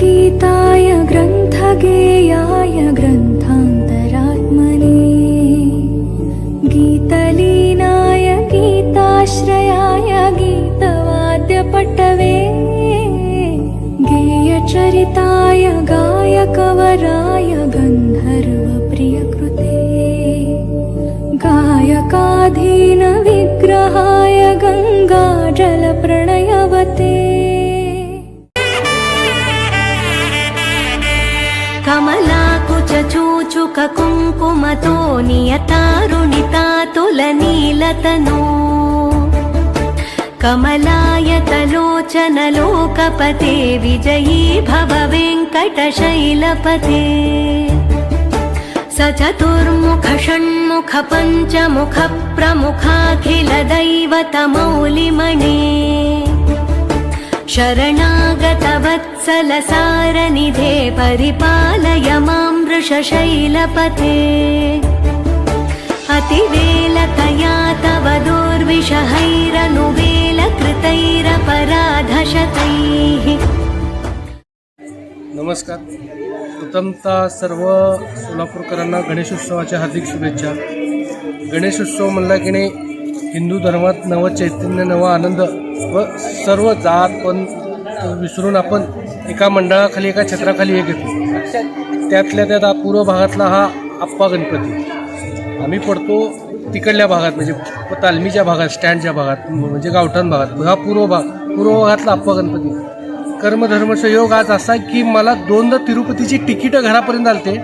गीताय ग्रन्थगेयाय ग्रन्थान्तरात्मने गीतलीनाय गीताश्रयाय गीतवाद्यपटवे गेयचरिताय गायकवराय गन्धर्वप्रियकृते गायकाधीनविग्रहाय कमलाकुचूचुक कुङ्कुमतो नियतारुणितातुलनीलतनो कमलायतलोचनलोकपते विजयी भव वेङ्कटशैलपते स चतुर्मुख षण्मुख पञ्चमुख प्रमुखाखिल दैवतमौलिमणे शरणागतवत्सलसारनिधे परिपालय मां वृषशैलपथे अतिवेलतया तव दुर्विषहैरनुवेलकृतैरपराधशतैः। नमस्कार। प्रथमतः सर्व सोलापूरकरांना गणेशोत्सवाच्या हार्दिक शुभेच्छा। गणेशोत्सव म्हणला की नाही हिंदू धर्मात नवं चैतन्य नवा आनंद व सर्व जात पण विसरून आपण एका मंडळाखाली एका छत्राखाली एक घेतो. त्यातल्या त्यात हा पूर्व भागातला हा आप्पा गणपती. आम्ही पडतो तिकडल्या भागात म्हणजे तालमीच्या भागात स्टँडच्या भागात म्हणजे गावठाण भागात. हा पूर्व भाग पूर्व भागातला आप्पा गणपती. कर्मधर्मचा योग आज असा की मला दोनदा तिरुपतीची तिकीटं घरापर्यंत आलते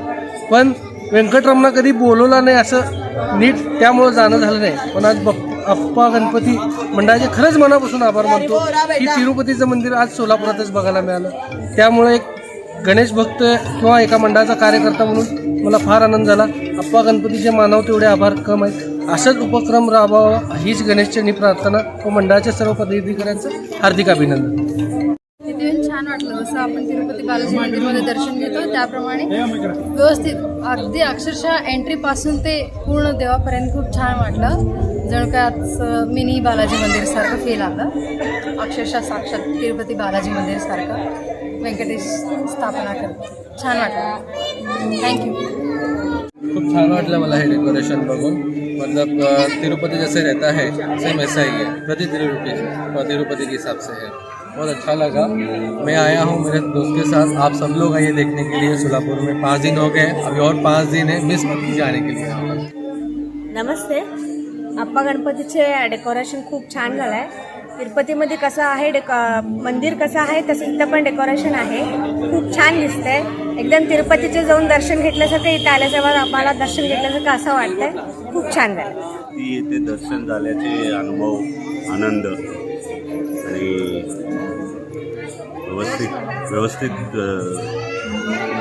पण व्यंकटरमणा कधी बोलवला नाही असं नीट त्यामुळं जाणं झालं नाही. पण आज बघ अप्पा गणपती मंडळाचे खरंच मनापासून आभार मानतो. की तिरुपतीचं मंदिर आज सोलापुरातच बघायला मिळालं. त्यामुळे एक गणेश भक्त किंवा एका मंडळाचा कार्यकर्ता म्हणून मला फार आनंद झाला. अप्पा गणपतीचे मानव तेवढे आभार कम आहेत. असंच उपक्रम राबवावा हीच गणेशचरणी प्रार्थना व मंडळाच्या सर्व पदाधिकाऱ्यांचं हार्दिक अभिनंदन. छान वाटलं. जसं आपण तिरुपती बालाजी मंदिरमध्ये दर्शन घेतो त्याप्रमाणे व्यवस्थित अगदी अक्षरशः एंट्री पासून ते पूर्ण देवापर्यंत खूप छान वाटलं. जणू काय आज मिनी बालाजी मंदिर सारखं फील आलं. अक्षरशः साक्षात तिरुपती बालाजी मंदिर सारखं व्यंकटेश स्थापना करत छान वाटलं. थँक्यू खूप छान वाटलं मला हे डेकोरेशन बघून. मतलब तिरुपति जैसे रहता है सेम ऐसा ही है. प्रति तिरुपति और तिरुपति के हिसाब से है. बहुत अच्छा लगा. मैं आया हूँ मेरे दोस्त के साथ. आप सब लोग आइए देखने के लिए सोलापुर में. पाँच दिन हो गए अभी और पाँच दिन है. मिस मत कीजिए आने के लिए. नमस्ते. आप्पा गणपतीचे डेकोरेशन खूप छान झालं आहे तिरुपतीमध्ये कसं आहे डेक मंदिर कसं आहे तसं इथं पण डेकोरेशन आहे. खूप छान दिसतंय. एकदम तिरुपतीचे जाऊन दर्शन घेतल्यासारखं इथं आल्याच्या आम्हाला दर्शन घेतल्यासारखं असं वाटतंय. खूप छान झालं ती येथे दर्शन झाल्याचे अनुभव आनंद आणि व्यवस्थित व्यवस्थित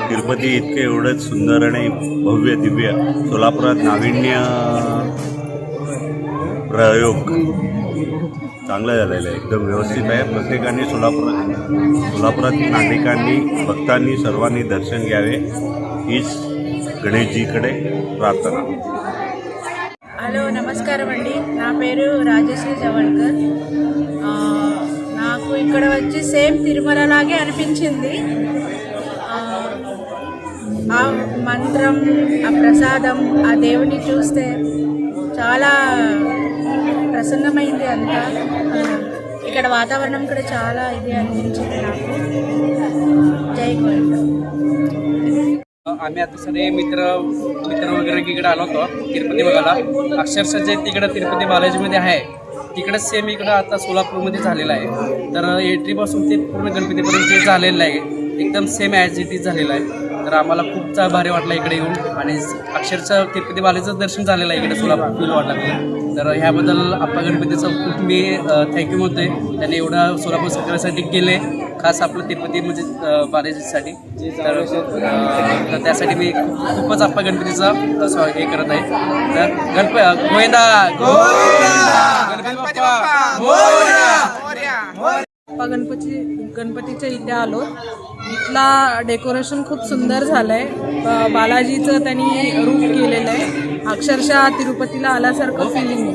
तिरुपती इतके एवढंच सुंदर आणि भव्य दिव्य सोलापुरात नाविन्य प्रयोग चांगला झालेला आहे एकदम व्यवस्थित आहे प्रत्येकाने सोलापुरात सोलापुरात नागरिकांनी भक्तांनी सर्वांनी दर्शन घ्यावे हीच गणेशजीकडे प्रार्थना హలో నమస్కారం అండి నా పేరు రాజశ్రీ జవల్కర్ ఆ, నాకు ఇక్కడ వచ్చి సేమ్ తిరుమల లాగే అనిపించింది ఆ, ఆ మంత్రం ఆ ప్రసాదం ఆ దేవుని చూస్తే చాలా ప్రసన్నమైంది అంతా ఆ, ఇక్కడ వాతావరణం కూడా చాలా ఇది అనిపించింది నాకు జై గోవింద आम्ही आता सगळे मित्र मित्र वगैरे इकडे आलो होतो तिरुपती बघायला अक्षरशः जे तिकडं तिरुपती बालाजीमध्ये आहे तिकडं सेम इकडं आता सोलापूरमध्ये झालेलं आहे तर एंट्रीपासून ते पूर्ण गणपतीपर्यंत जे झालेलं आहे एकदम सेम ॲज इट इज झालेलं आहे तर आम्हाला खूप चा- भारी वाटलं इकडे येऊन. आणि अक्षरशः तिरुपती बालाजीचं दर्शन झालेलं आहे इकडे सोलापूर वाटलं तर ह्याबद्दल आपल्या गणपतीचं खूप मी थँक्यू म्हणतोय. त्याने एवढा सोलापूर सगळ्यासाठी गेले खास आपलं तिरुपती म्हणजे बालाजीसाठी. तर त्यासाठी मी खूप- खूपच आपल्या गणपतीचा हे करत आहे. तर गणप गोविंदा गणपती बाप्पा गणपती गणपतीच्या इथे आलो. इथला डेकोरेशन खूप सुंदर झालंय. बालाजीचं त्यांनी रूप केलेलं आहे. अक्षरशः तिरुपतीला आल्यासारखं फिलिंग